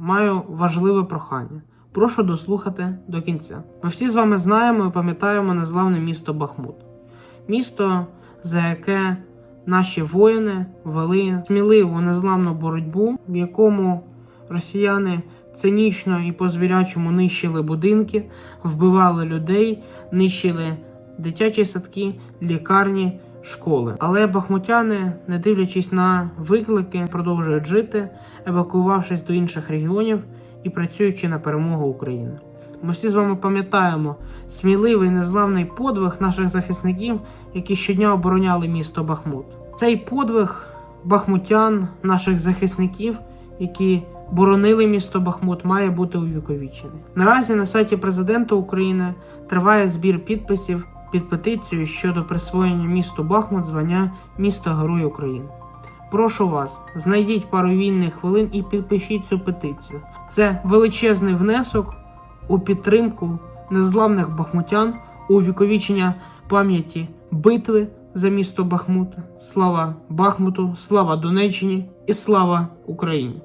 маю важливе прохання. Прошу дослухати до кінця. Ми всі з вами знаємо і пам'ятаємо незламне місто Бахмут. Місто, за яке наші воїни вели сміливу незламну боротьбу, в якому росіяни цинічно і по-звірячому нищили будинки, вбивали людей, нищили дитячі садки, лікарні, школи. Але бахмутяни, не дивлячись на виклики, продовжують жити, евакуювавшись до інших регіонів і працюючи на перемогу України. Ми всі з вами пам'ятаємо сміливий незламний подвиг наших захисників, які щодня обороняли місто Бахмут. Цей подвиг бахмутян, наших захисників, які боронили місто Бахмут, має бути увіковічений. Наразі на сайті президента України триває збір підписів під петицію щодо присвоєння місту Бахмут звання міста Герой України. Прошу вас, знайдіть пару вільних хвилин і підпишіть цю петицію. Це величезний внесок у підтримку незламних бахмутян, у увіковічення пам'яті битви за місто Бахмут. Слава Бахмуту, слава Донеччині і слава Україні!